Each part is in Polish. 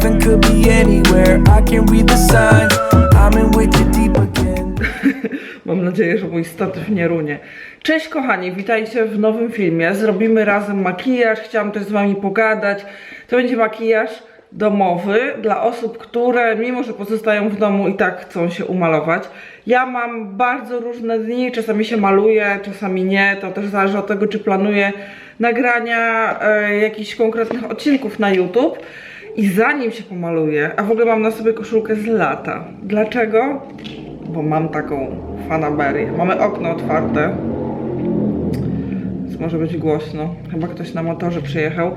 Heaven could be anywhere, I can read the signs. I'm in with you deep again. Mam nadzieję, że mój statyw nie runie. Cześć kochani, witajcie w nowym filmie. Zrobimy razem makijaż. Chciałam też z wami pogadać. To będzie makijaż domowy dla osób, które mimo, że pozostają w domu i tak chcą się umalować. Ja mam bardzo różne dni, czasami się maluję, czasami nie. To też zależy od tego, czy planuję nagrania e, jakichś konkretnych odcinków na YouTube. I zanim się pomaluję, a w ogóle mam na sobie koszulkę z lata. Dlaczego? Bo mam taką fanaberię. Mamy okno otwarte. Więc może być głośno. Chyba ktoś na motorze przyjechał.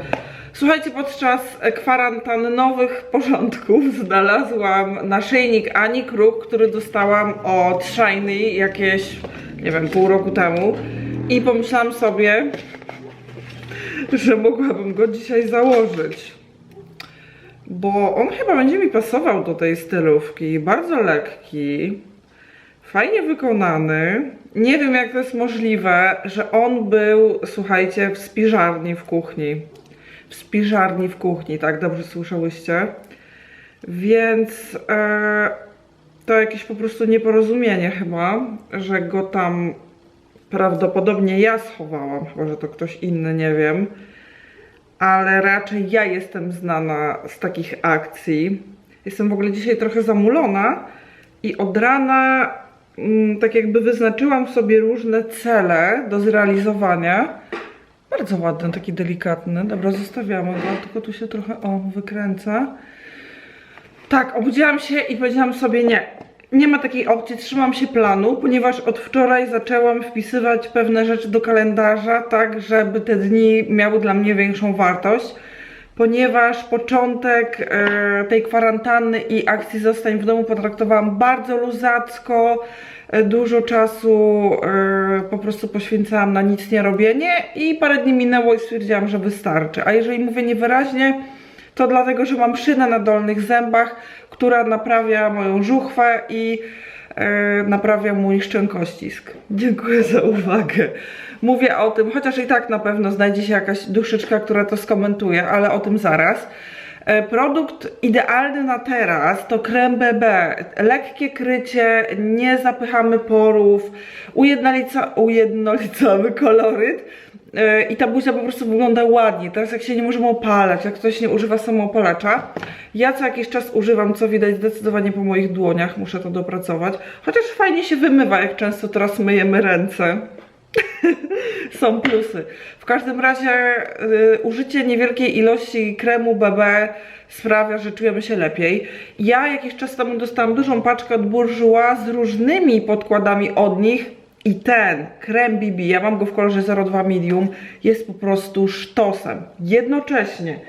Słuchajcie, podczas kwarantannowych porządków znalazłam naszyjnik Ani Kruk, który dostałam od Shiny jakieś, nie wiem, pół roku temu. I pomyślałam sobie, że mogłabym go dzisiaj założyć bo on chyba będzie mi pasował do tej stylówki. Bardzo lekki, fajnie wykonany. Nie wiem, jak to jest możliwe, że on był, słuchajcie, w spiżarni w kuchni. W spiżarni w kuchni, tak dobrze słyszałyście. Więc e, to jakieś po prostu nieporozumienie chyba, że go tam prawdopodobnie ja schowałam, chyba że to ktoś inny, nie wiem ale raczej ja jestem znana z takich akcji. Jestem w ogóle dzisiaj trochę zamulona i od rana mm, tak jakby wyznaczyłam sobie różne cele do zrealizowania. Bardzo ładny, taki delikatny. Dobra, zostawiamy go, tylko tu się trochę, o, wykręca. Tak, obudziłam się i powiedziałam sobie nie. Nie ma takiej opcji, trzymam się planu, ponieważ od wczoraj zaczęłam wpisywać pewne rzeczy do kalendarza, tak żeby te dni miały dla mnie większą wartość. Ponieważ początek e, tej kwarantanny i akcji zostań w domu potraktowałam bardzo luzacko, e, dużo czasu e, po prostu poświęcałam na nic nie robienie i parę dni minęło i stwierdziłam, że wystarczy. A jeżeli mówię niewyraźnie, to dlatego, że mam szynę na dolnych zębach, która naprawia moją żuchwę i e, naprawia mój szczękościsk. Dziękuję za uwagę. Mówię o tym, chociaż i tak na pewno znajdzie się jakaś duszyczka, która to skomentuje, ale o tym zaraz. E, Produkt idealny na teraz to krem BB. Lekkie krycie, nie zapychamy porów, ujednolica, ujednolicamy koloryt i ta buzia po prostu wygląda ładnie. Teraz jak się nie możemy opalać, jak ktoś nie używa samoopalacza, ja co jakiś czas używam, co widać zdecydowanie po moich dłoniach, muszę to dopracować. Chociaż fajnie się wymywa, jak często teraz myjemy ręce. Są plusy. W każdym razie y, użycie niewielkiej ilości kremu BB sprawia, że czujemy się lepiej. Ja jakiś czas temu dostałam dużą paczkę od Bourjois z różnymi podkładami od nich i ten krem BB, ja mam go w kolorze 02 medium, jest po prostu sztosem. Jednocześnie,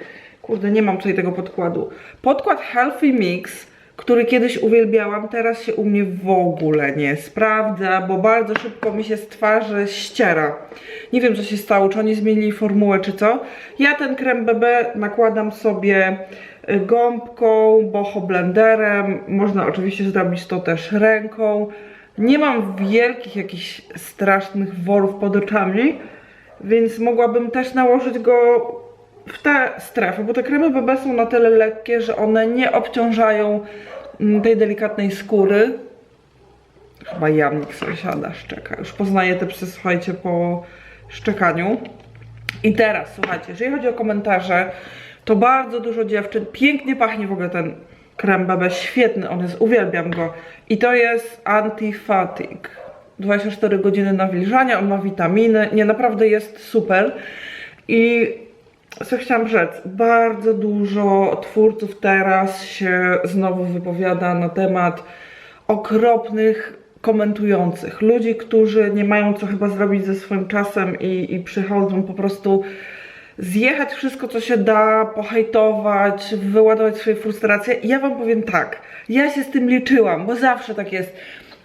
kurde nie mam tutaj tego podkładu, podkład Healthy Mix który kiedyś uwielbiałam, teraz się u mnie w ogóle nie sprawdza, bo bardzo szybko mi się z twarzy ściera. Nie wiem, co się stało, czy oni zmienili formułę, czy co. Ja ten krem BB nakładam sobie y, gąbką, boho blenderem. Można oczywiście zrobić to też ręką. Nie mam wielkich jakichś strasznych worów pod oczami, więc mogłabym też nałożyć go w tę strefę, bo te kremy BB są na tyle lekkie, że one nie obciążają mm, tej delikatnej skóry. Chyba jamnik sąsiada szczeka. Już poznaję te psy, słuchajcie, po szczekaniu. I teraz, słuchajcie, jeżeli chodzi o komentarze, to bardzo dużo dziewczyn, pięknie pachnie w ogóle ten krem BB, świetny on jest, uwielbiam go. I to jest anti-fatigue. 24 godziny nawilżania, on ma witaminy, nie, naprawdę jest super. I co chciałam rzec, bardzo dużo twórców teraz się znowu wypowiada na temat okropnych komentujących. Ludzi, którzy nie mają co chyba zrobić ze swoim czasem i, i przychodzą po prostu zjechać wszystko, co się da, pohejtować, wyładować swoje frustracje. Ja wam powiem tak, ja się z tym liczyłam, bo zawsze tak jest.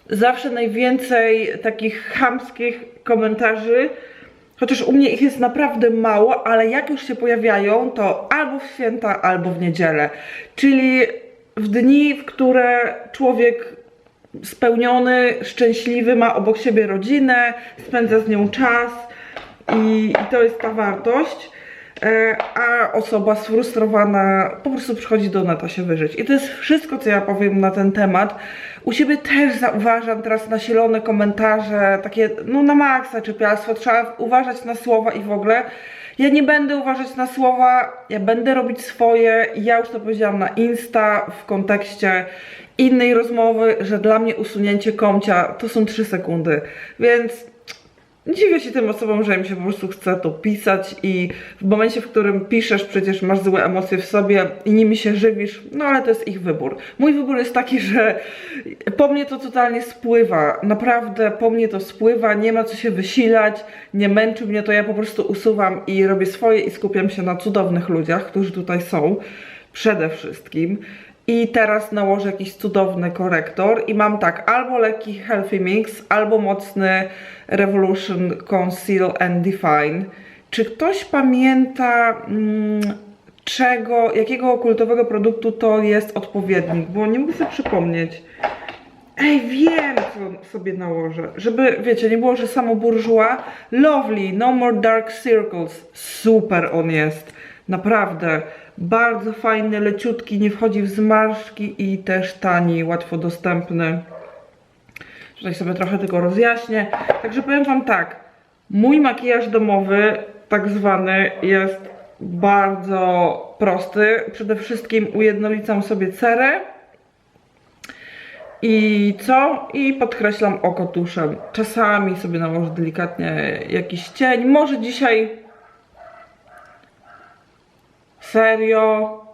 Zawsze najwięcej takich chamskich komentarzy Chociaż u mnie ich jest naprawdę mało, ale jak już się pojawiają, to albo w święta, albo w niedzielę. Czyli w dni, w które człowiek spełniony, szczęśliwy, ma obok siebie rodzinę, spędza z nią czas i, i to jest ta wartość. E, a osoba sfrustrowana po prostu przychodzi do neta się wyżyć. I to jest wszystko, co ja powiem na ten temat. U siebie też zauważam teraz nasilone komentarze, takie no na maksa czepialstwo, trzeba uważać na słowa i w ogóle. Ja nie będę uważać na słowa, ja będę robić swoje. Ja już to powiedziałam na Insta w kontekście innej rozmowy, że dla mnie usunięcie komcia to są 3 sekundy. Więc dziwię się tym osobom, że im się po prostu chce to pisać i w momencie, w którym piszesz, przecież masz złe emocje w sobie i nimi się żywisz, no ale to jest ich wybór. Mój wybór jest taki, że po mnie to totalnie spływa, naprawdę po mnie to spływa, nie ma co się wysilać, nie męczy mnie to, ja po prostu usuwam i robię swoje i skupiam się na cudownych ludziach, którzy tutaj są, przede wszystkim. I teraz nałożę jakiś cudowny korektor i mam tak, albo lekki Healthy Mix, albo mocny Revolution Conceal and Define. Czy ktoś pamięta mm, czego, jakiego kultowego produktu to jest odpowiednik? Bo nie mogę sobie przypomnieć. Ej, wiem, co sobie nałożę. Żeby, wiecie, nie było, że samo bourgeois. Lovely, no more dark circles. Super on jest. Naprawdę. Bardzo fajny, leciutki, nie wchodzi w zmarszczki i też tani, łatwo dostępny. Tutaj sobie trochę tylko rozjaśnię. Także powiem Wam tak. Mój makijaż domowy, tak zwany, jest bardzo prosty. Przede wszystkim ujednolicam sobie cerę. I co? I podkreślam oko tuszem. Czasami sobie nałożę delikatnie jakiś cień. Może dzisiaj. Serio.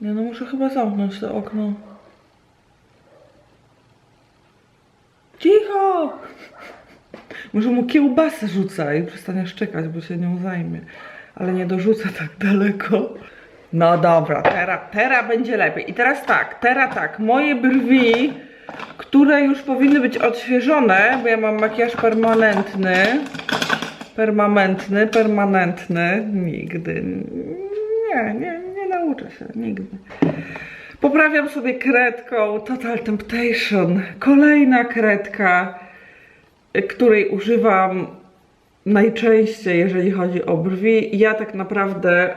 Nie no, muszę chyba zamknąć to okno. Cicho! Może mu kiełbasę rzuca i przestanie szczekać, bo się nią zajmie. Ale nie dorzucę tak daleko. No dobra, teraz, teraz będzie lepiej. I teraz tak, teraz tak, moje brwi, które już powinny być odświeżone, bo ja mam makijaż permanentny. Permanentny, permanentny. Nigdy. Nie, nie, nie nauczę się, nigdy. Poprawiam sobie kredką Total Temptation. Kolejna kredka której używam najczęściej, jeżeli chodzi o brwi. Ja tak naprawdę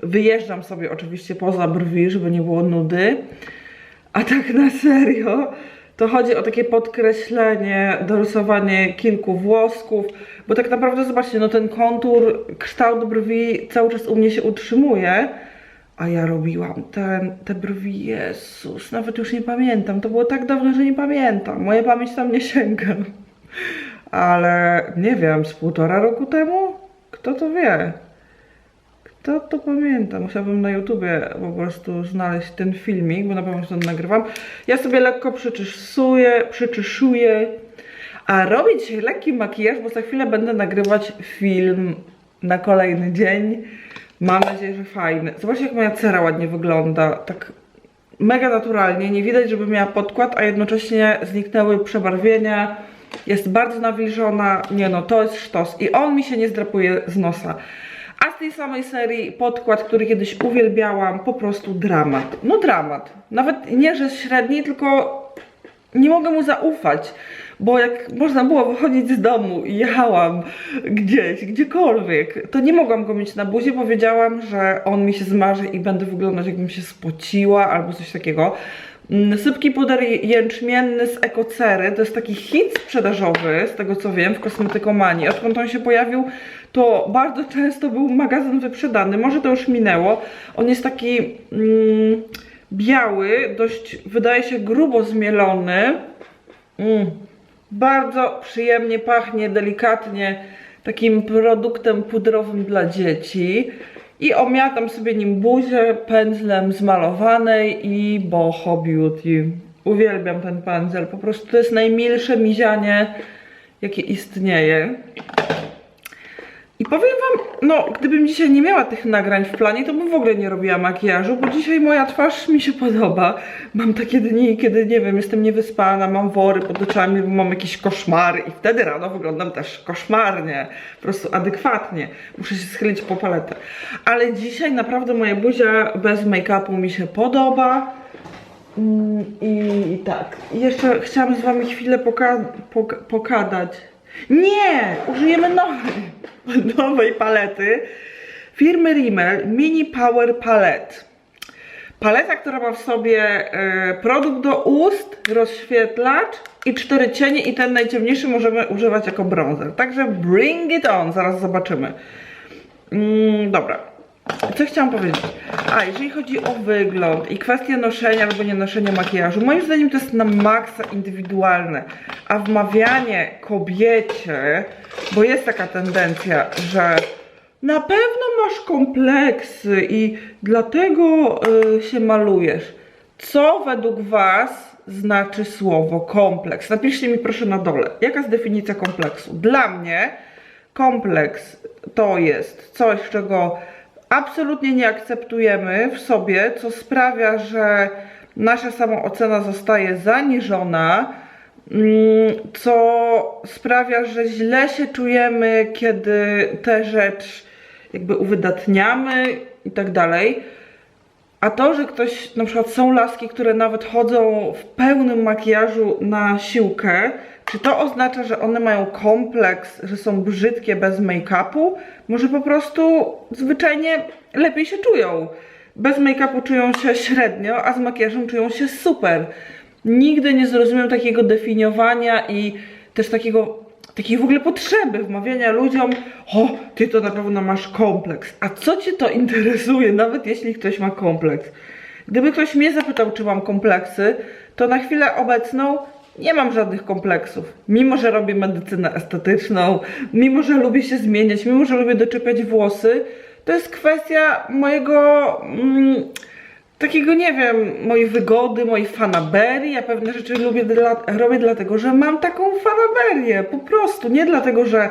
wyjeżdżam sobie oczywiście poza brwi, żeby nie było nudy. A tak na serio, to chodzi o takie podkreślenie, dorysowanie kilku włosków, bo tak naprawdę zobaczcie, no ten kontur, kształt brwi cały czas u mnie się utrzymuje, a ja robiłam ten, te brwi, Jezus, nawet już nie pamiętam, to było tak dawno, że nie pamiętam, moja pamięć tam nie sięga. Ale nie wiem, z półtora roku temu? Kto to wie? Kto to pamięta? Musiałabym na YouTubie po prostu znaleźć ten filmik, bo na pewno się to nagrywam. Ja sobie lekko przyczesuję, przyczeszuję, a robię dzisiaj lekki makijaż, bo za chwilę będę nagrywać film na kolejny dzień. Mam nadzieję, że fajny. Zobaczcie, jak moja cera ładnie wygląda. Tak mega naturalnie. Nie widać, żeby miała podkład, a jednocześnie zniknęły przebarwienia. Jest bardzo nawilżona. Nie no, to jest sztos. I on mi się nie zdrapuje z nosa. A z tej samej serii podkład, który kiedyś uwielbiałam, po prostu dramat. No dramat. Nawet nie, że średni, tylko nie mogę mu zaufać. Bo jak można było wychodzić z domu i jechałam gdzieś, gdziekolwiek, to nie mogłam go mieć na buzi, bo wiedziałam, że on mi się zmarzy i będę wyglądać jakbym się spociła albo coś takiego. Mm, Sypki puder jęczmienny z ekocery to jest taki hit sprzedażowy, z tego co wiem, w kosmetykomanii. Odkąd on się pojawił, to bardzo często był magazyn wyprzedany. Może to już minęło. On jest taki mm, biały, dość wydaje się grubo zmielony. Mm, bardzo przyjemnie pachnie, delikatnie takim produktem pudrowym dla dzieci. I omiatam sobie nim buzię pędzlem z malowanej i Boho Beauty. Uwielbiam ten pędzel, po prostu to jest najmilsze mizianie, jakie istnieje. I powiem wam, no, gdybym dzisiaj nie miała tych nagrań w planie, to bym w ogóle nie robiła makijażu, bo dzisiaj moja twarz mi się podoba. Mam takie dni, kiedy, nie wiem, jestem niewyspana, mam wory pod oczami, mam jakieś koszmary i wtedy rano wyglądam też koszmarnie, po prostu adekwatnie. Muszę się schylić po paletę. Ale dzisiaj naprawdę moja buzia bez make-upu mi się podoba. Mm, I tak, jeszcze chciałam z wami chwilę poka poka pokadać. Nie! Użyjemy nowej, nowej palety firmy Rimmel Mini Power Palette. Paleta, która ma w sobie e, produkt do ust, rozświetlacz i cztery cienie i ten najciemniejszy możemy używać jako bronzer. Także bring it on, zaraz zobaczymy. Mm, dobra. Co chciałam powiedzieć? A, jeżeli chodzi o wygląd i kwestię noszenia albo nie noszenia makijażu, moim zdaniem to jest na maksa indywidualne. A wmawianie kobiecie, bo jest taka tendencja, że na pewno masz kompleksy i dlatego y, się malujesz. Co według Was znaczy słowo kompleks? Napiszcie mi proszę na dole. Jaka jest definicja kompleksu? Dla mnie kompleks to jest coś, czego absolutnie nie akceptujemy w sobie, co sprawia, że nasza samoocena zostaje zaniżona, mm, co sprawia, że źle się czujemy, kiedy tę rzecz jakby uwydatniamy i tak dalej. A to, że ktoś, na przykład są laski, które nawet chodzą w pełnym makijażu na siłkę, czy to oznacza, że one mają kompleks, że są brzydkie bez make-upu? Może po prostu zwyczajnie lepiej się czują. Bez make-upu czują się średnio, a z makijażem czują się super. Nigdy nie zrozumiem takiego definiowania i też takiego, takiej w ogóle potrzeby wmawiania ludziom, o, ty to na pewno masz kompleks. A co cię to interesuje, nawet jeśli ktoś ma kompleks? Gdyby ktoś mnie zapytał, czy mam kompleksy, to na chwilę obecną nie mam żadnych kompleksów. Mimo, że robię medycynę estetyczną, mimo, że lubię się zmieniać, mimo, że lubię doczepiać włosy, to jest kwestia mojego mm, takiego, nie wiem, mojej wygody, mojej fanaberii. Ja pewne rzeczy lubię dla, robię dlatego, że mam taką fanaberię. Po prostu. Nie dlatego, że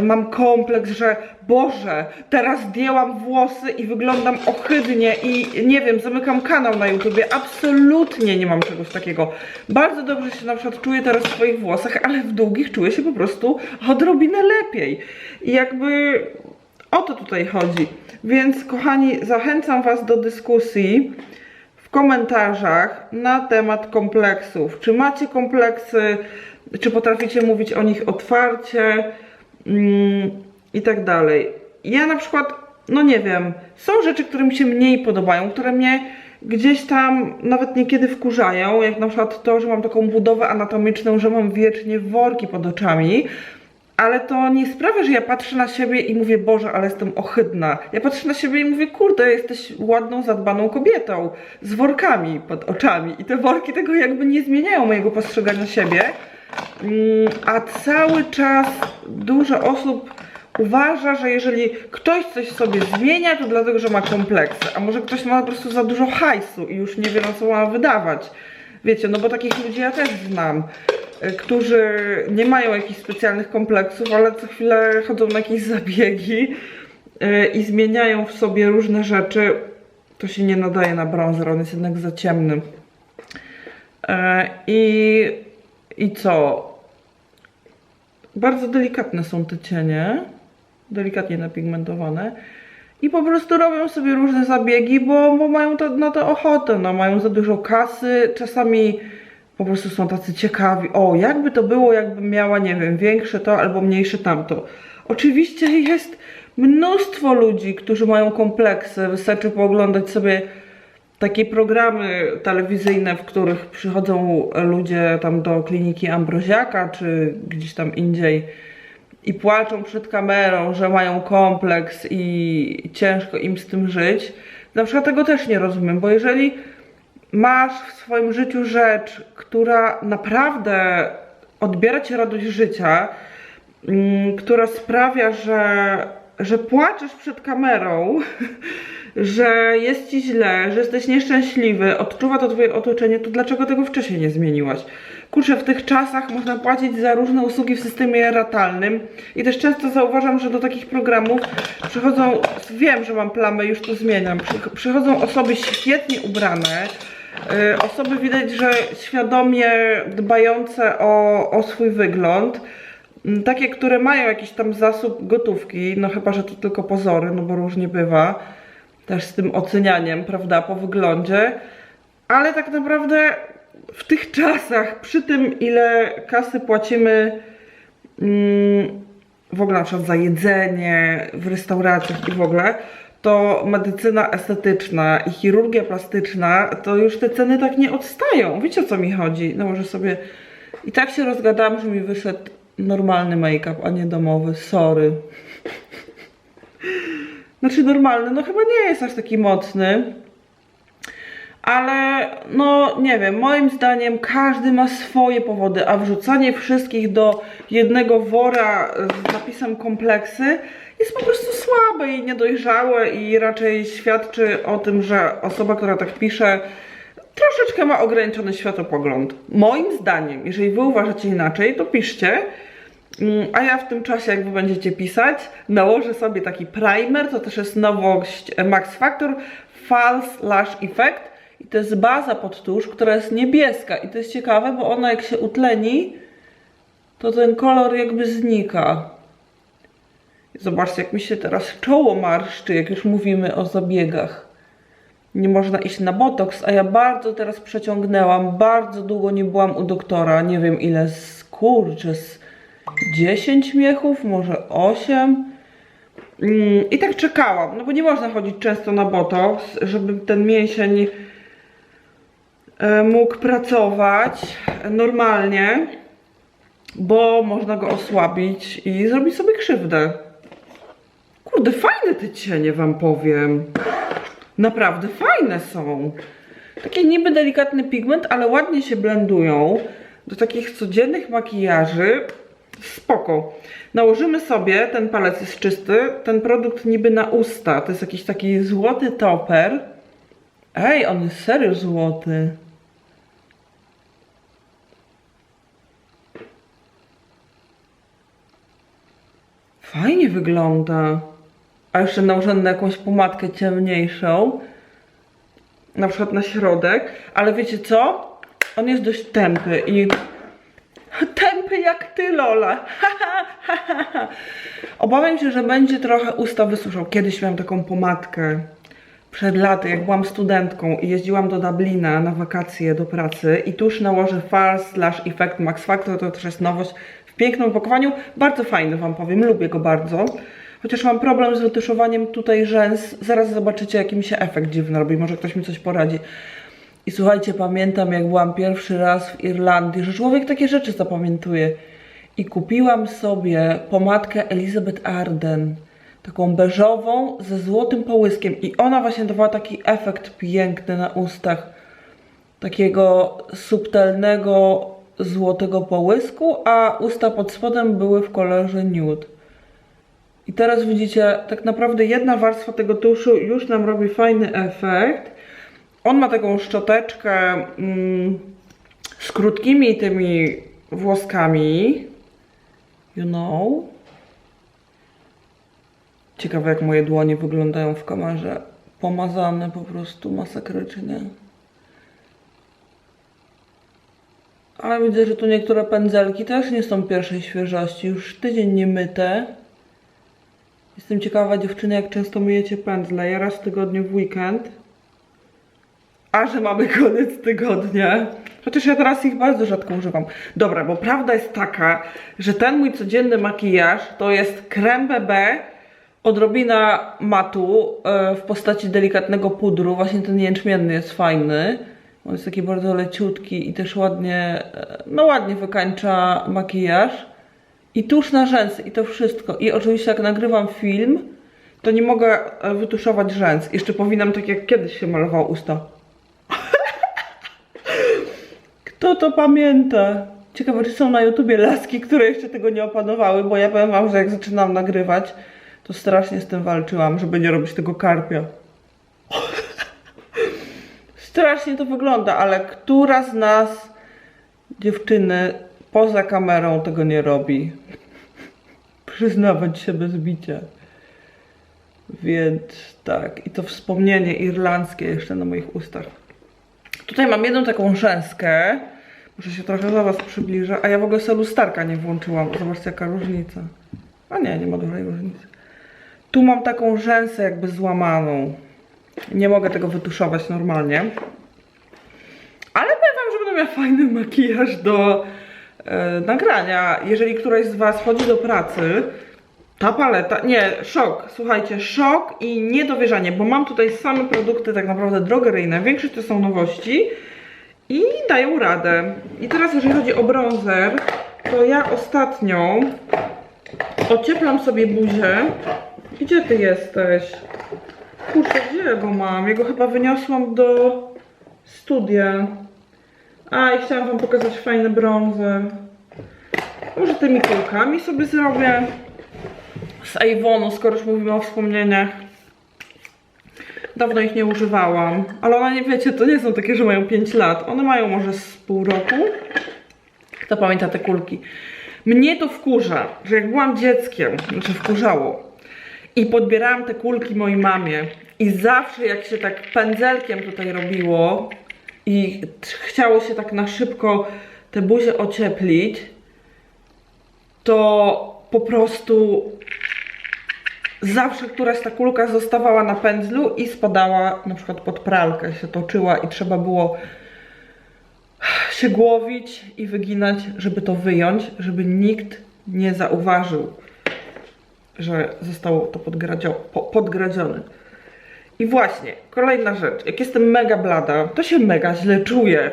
mam kompleks, że Boże, teraz zdjęłam włosy i wyglądam ohydnie i nie wiem, zamykam kanał na YouTubie. Absolutnie nie mam czegoś takiego. Bardzo dobrze się na przykład czuję teraz w swoich włosach, ale w długich czuję się po prostu odrobinę lepiej. I jakby o to tutaj chodzi. Więc kochani, zachęcam Was do dyskusji w komentarzach na temat kompleksów. Czy macie kompleksy, czy potraficie mówić o nich otwarcie mm, i tak dalej. Ja na przykład, no nie wiem, są rzeczy, które mi się mniej podobają, które mnie gdzieś tam nawet niekiedy wkurzają, jak na przykład to, że mam taką budowę anatomiczną, że mam wiecznie worki pod oczami, ale to nie sprawia, że ja patrzę na siebie i mówię, Boże, ale jestem ohydna. Ja patrzę na siebie i mówię, kurde, jesteś ładną, zadbaną kobietą z workami pod oczami. I te worki tego jakby nie zmieniają mojego postrzegania siebie. Mm, A cały czas dużo osób uważa, że jeżeli ktoś coś sobie zmienia, to dlatego, że ma kompleksy. A może ktoś ma po prostu za dużo hajsu i już nie wie na co ma wydawać. Wiecie, no bo takich ludzi ja też znam, y, którzy nie mają jakichś specjalnych kompleksów, ale co chwilę chodzą na jakieś zabiegi y, i zmieniają w sobie różne rzeczy. To się nie nadaje na brązer, on jest jednak za ciemny. E, I, I co? Bardzo delikatne są te cienie, delikatnie napigmentowane. I po prostu robią sobie różne zabiegi, bo, bo mają to, na to ochotę, no, mają za dużo kasy, czasami po prostu są tacy ciekawi, o, jakby to było, jakbym miała, nie wiem, większe to albo mniejsze tamto. Oczywiście jest mnóstwo ludzi, którzy mają kompleksy, wystarczy pooglądać sobie takie programy telewizyjne, w których przychodzą ludzie tam do kliniki Ambroziaka, czy gdzieś tam indziej i płaczą przed kamerą, że mają kompleks i ciężko im z tym żyć. Na przykład tego też nie rozumiem, bo jeżeli masz w swoim życiu rzecz, która naprawdę odbiera ci radość życia, mm, która sprawia, że, że płaczesz przed kamerą, że jest ci źle, że jesteś nieszczęśliwy, odczuwa to twoje otoczenie, to dlaczego tego wcześniej nie zmieniłaś? Kurczę, w tych czasach można płacić za różne usługi w systemie ratalnym i też często zauważam, że do takich programów przychodzą, wiem, że mam plamę, już to zmieniam, Przy- przychodzą osoby świetnie ubrane, y, osoby widać, że świadomie dbające o, o swój wygląd, Mm, takie, które mają jakiś tam zasób gotówki, no chyba, że to tylko pozory, no bo różnie bywa, też z tym ocenianiem, prawda, po wyglądzie, Ale tak naprawdę w tych czasach, przy tym ile kasy płacimy mm, w ogóle na przykład za jedzenie w restauracjach i w ogóle, to medycyna estetyczna i chirurgia plastyczna, to już te ceny tak nie odstają. Wiecie o co mi chodzi? No może sobie... I tak się rozgadałam, że mi wyszedł normalny make-up, a nie domowy. Sorry. Znaczy normalny, no chyba nie jest aż taki mocny. Ale no nie wiem, moim zdaniem każdy ma swoje powody, a wrzucanie wszystkich do jednego wora z napisem kompleksy jest po prostu słabe i niedojrzałe i raczej świadczy o tym, że osoba, która tak pisze, troszeczkę ma ograniczony światopogląd. Moim zdaniem, jeżeli wy uważacie inaczej, to piszcie. Mm, A ja w tym czasie, jak wy będziecie pisać, nałożę sobie taki primer, to też jest nowość e, Max Factor False Lash Effect i to jest baza pod tusz, która jest niebieska i to jest ciekawe, bo ona jak się utleni, to ten kolor jakby znika. Zobaczcie, jak mi się teraz czoło marszczy, jak już mówimy o zabiegach. Nie można iść na botoks, a ja bardzo teraz przeciągnęłam. Bardzo długo nie byłam u doktora. Nie wiem ile kurczę, z 10 miechów, może 8. Mm, I tak czekałam, no bo nie można chodzić często na botoks, żeby ten mięsień e, mógł pracować normalnie, bo można go osłabić i zrobić sobie krzywdę. Kurde, fajne te cienie, wam powiem. Naprawdę fajne są. Taki niby delikatny pigment, ale ładnie się blendują do takich codziennych makijaży. Spoko. Nałożymy sobie, ten palec jest czysty, ten produkt niby na usta. To jest jakiś taki złoty toper. Ej, on jest serio złoty. Fajnie wygląda. A jeszcze nałożony na jakąś pomadkę ciemniejszą. Na przykład na środek. Ale wiecie co? On jest dość tępy i... Tępy jak ty, Lola. Obawiam się, że będzie trochę usta wysuszał. Kiedyś miałam taką pomadkę. Przed laty, jak byłam studentką i jeździłam do Dublina na wakacje do pracy i tuż nałożę False Slash Effect Max Factor, to też jest nowość w pięknym opakowaniu. Bardzo fajny wam powiem, lubię go bardzo. Chociaż mam problem z wytuszowaniem tutaj rzęs. Zaraz zobaczycie jaki mi się efekt dziwny robi, może ktoś mi coś poradzi. I słuchajcie, pamiętam jak byłam pierwszy raz w Irlandii, że człowiek takie rzeczy zapamiętuje. I kupiłam sobie pomadkę Elizabeth Arden, taką beżową ze złotym połyskiem. I ona właśnie dawała taki efekt piękny na ustach. Takiego subtelnego złotego połysku, a usta pod spodem były w kolorze nude. I teraz widzicie, tak naprawdę jedna warstwa tego tuszu już nam robi fajny efekt. On ma taką szczoteczkę mm, z krótkimi tymi włoskami. You know. Ciekawe jak moje dłonie wyglądają w kamerze. Pomazane po prostu masakrycznie. Ale widzę, że tu niektóre pędzelki też nie są pierwszej świeżości. Już tydzień nie myte. Jestem ciekawa dziewczyny, jak często myjecie pędzle. Ja raz w tygodniu w weekend. A że mamy koniec tygodnia. Chociaż ja teraz ich bardzo rzadko używam. Dobra, bo prawda jest taka, że ten mój codzienny makijaż to jest krem BB, odrobina matu e, w postaci delikatnego pudru. Właśnie ten jęczmienny jest fajny. On jest taki bardzo leciutki i też ładnie, e, no ładnie wykańcza makijaż. I tusz na rzęsy i to wszystko. I oczywiście jak nagrywam film, to nie mogę e, wytuszować rzęs. Jeszcze powinnam tak jak kiedyś się malował usta. Kto to pamięta? Ciekawe, czy są na YouTubie laski, które jeszcze tego nie opanowały, bo ja powiem wam, że jak zaczynam nagrywać, to strasznie z tym walczyłam, żeby nie robić tego karpia. Strasznie to wygląda, ale która z nas, dziewczyny, poza kamerą tego nie robi? Przyznawać się bez bicia. Więc tak, i to wspomnienie irlandzkie jeszcze na moich ustach. Tutaj mam jedną taką rzęskę. Muszę się trochę do Was przybliżę. A ja w ogóle sobie lusterka nie włączyłam. Zobaczcie jaka różnica. A nie, nie ma dużej różnicy. Tu mam taką rzęsę jakby złamaną. Nie mogę tego wytuszować normalnie. zrobię fajny makijaż do e, nagrania. Jeżeli któraś z Was chodzi do pracy, ta paleta, nie, szok, słuchajcie, szok i niedowierzanie, bo mam tutaj same produkty tak naprawdę drogeryjne, większość to są nowości i dają radę. I teraz jeżeli chodzi o bronzer, to ja ostatnio ocieplam sobie buzię. Gdzie ty jesteś? Kurczę, gdzie go mam? Ja go chyba wyniosłam do studia. A, i chciałam wam pokazać fajny bronzer. Może tymi kulkami sobie zrobię. Z Avonu, skoro już mówimy o wspomnieniach. Dawno ich nie używałam. Ale one, nie wiecie, to nie są takie, że mają 5 lat. One mają może z pół roku. Kto pamięta te kulki? Mnie to wkurza, że jak byłam dzieckiem, znaczy wkurzało, i podbierałam te kulki mojej mamie i zawsze jak się tak pędzelkiem tutaj robiło i chciało się tak na szybko te buzie ocieplić, to po prostu zawsze któraś ta kulka zostawała na pędzlu i spadała na przykład pod pralkę, się toczyła i trzeba było się głowić i wyginać, żeby to wyjąć, żeby nikt nie zauważył, że zostało to podgradzio- po- podgradzione. I właśnie, kolejna rzecz. Jak jestem mega blada, to się mega źle czuję.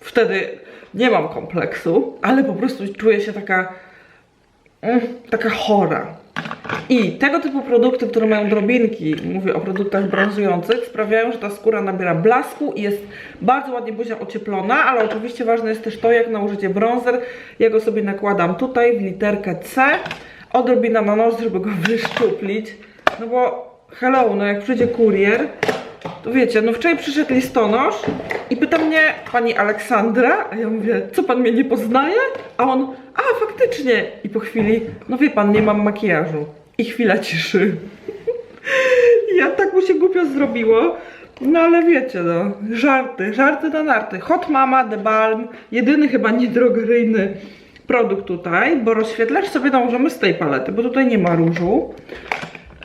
Wtedy nie mam kompleksu, ale po prostu czuję się taka, mm, taka chora. I tego typu produkty, które mają drobinki, mówię o produktach brązujących, sprawiają, że ta skóra nabiera blasku i jest bardzo ładnie buzia ocieplona, ale oczywiście ważne jest też to, jak nałożycie bronzer. Ja go sobie nakładam tutaj w literkę C, odrobina na nos, żeby go wyszczuplić, no bo hello, no jak przyjdzie kurier, to wiecie, no wczoraj przyszedł listonosz i pyta mnie pani Aleksandra, a ja mówię, co pan mnie nie poznaje? A on, a faktycznie. I po chwili, no wie pan, nie mam makijażu. I chwila ciszy. Ja tak mu się głupio zrobiło. No ale wiecie, no, żarty, żarty na narty. Hot Mama, The Balm, jedyny chyba niedrogeryjny produkt tutaj, bo rozświetlacz sobie nałożymy z tej palety, bo tutaj nie ma różu.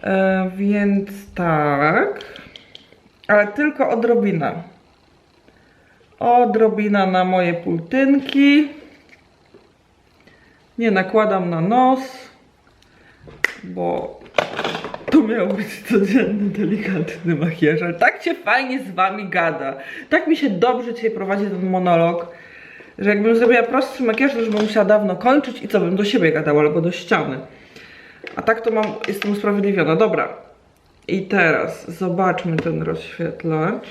E, więc tak. Ale tylko odrobina. Odrobina na moje pultynki. Nie nakładam na nos, bo to miał być codzienny, delikatny makijaż. Ale tak się fajnie z wami gada. Tak mi się dobrze dzisiaj prowadzi ten monolog, że jakbym zrobiła prostszy makijaż, to już bym musiała dawno kończyć i co bym do siebie gadała albo do ściany. A tak to mam, jestem usprawiedliwiona. Dobra. I teraz zobaczmy ten rozświetlacz.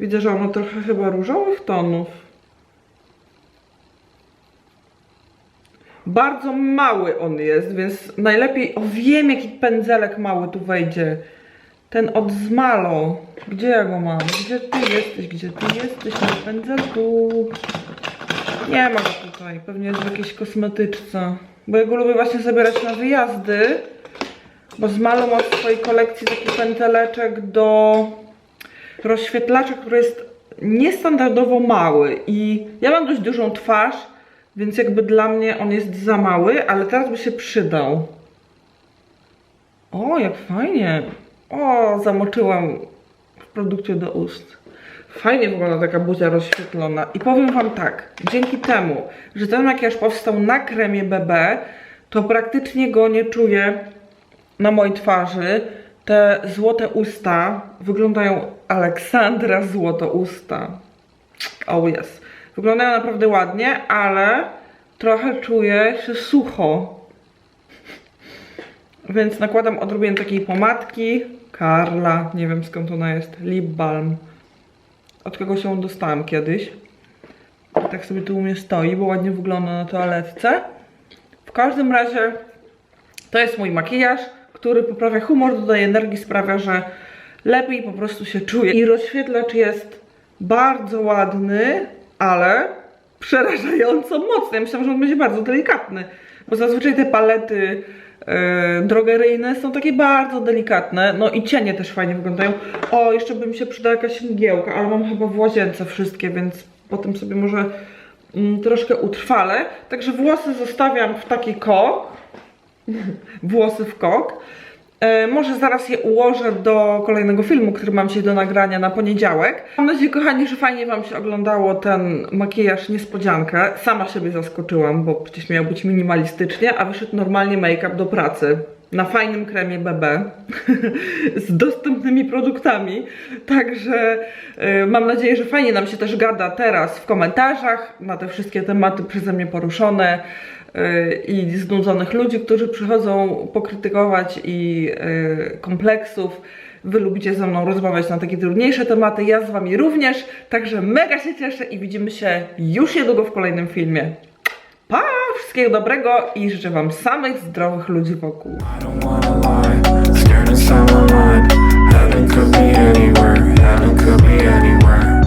Widzę, że on ma trochę chyba różowych tonów. Bardzo mały on jest, więc najlepiej, o wiem jaki pędzelek mały tu wejdzie. Ten od Zmalo. Gdzie ja go mam? Gdzie ty jesteś? Gdzie ty jesteś? Na pędzelku. Nie ma go tutaj. Pewnie jest w jakiejś kosmetyczce. Bo ja go lubię właśnie zabierać na wyjazdy. Bo Zmalo ma w swojej kolekcji taki pędzeleczek do rozświetlacza, który jest niestandardowo mały. I ja mam dość dużą twarz, więc jakby dla mnie on jest za mały, ale teraz by się przydał. O, jak fajnie. O, zamoczyłam w produkcie do ust. Fajnie wygląda taka buzia rozświetlona. I powiem Wam tak, dzięki temu, że ten makijaż powstał na kremie BB, to praktycznie go nie czuję na mojej twarzy. Te złote usta wyglądają Aleksandra złoto usta. Oh yes. Wyglądają naprawdę ładnie, ale trochę czuję się sucho. Więc nakładam odrobinę takiej pomadki. Karla, nie wiem skąd ona jest. Lip balm. Od kogoś ją dostałam kiedyś. Tak sobie tu u mnie stoi, bo ładnie wygląda na toaletce. W każdym razie to jest mój makijaż, który poprawia humor, dodaje energii, sprawia, że lepiej po prostu się czuję. I rozświetlacz jest bardzo ładny, ale przerażająco mocny. Ja myślałam, że on będzie bardzo delikatny, bo zazwyczaj te palety e, drogeryjne są takie bardzo delikatne. No i cienie też fajnie wyglądają. O, jeszcze by mi się przydała jakaś mgiełka, ale mam chyba w łazience wszystkie, więc potem sobie może mm, troszkę utrwalę. Także włosy zostawiam w taki kok. Włosy w kok. E, może zaraz je ułożę do kolejnego filmu, który mam dzisiaj do nagrania na poniedziałek. Mam nadzieję, kochani, że fajnie Wam się oglądało ten makijaż niespodziankę. Sama siebie zaskoczyłam, bo przecież miał być minimalistycznie, a wyszedł normalnie make-up do pracy. Na fajnym kremie BB z dostępnymi produktami. Także e, mam nadzieję, że fajnie nam się też gada teraz w komentarzach na te wszystkie tematy przeze mnie poruszone i znudzonych ludzi, którzy przychodzą pokrytykować i e, kompleksów. Wy lubicie ze mną rozmawiać na takie trudniejsze tematy, ja z wami również, także mega się cieszę i widzimy się już niedługo w kolejnym filmie. Pa! Wszystkiego dobrego i życzę wam samych zdrowych ludzi wokół. Could.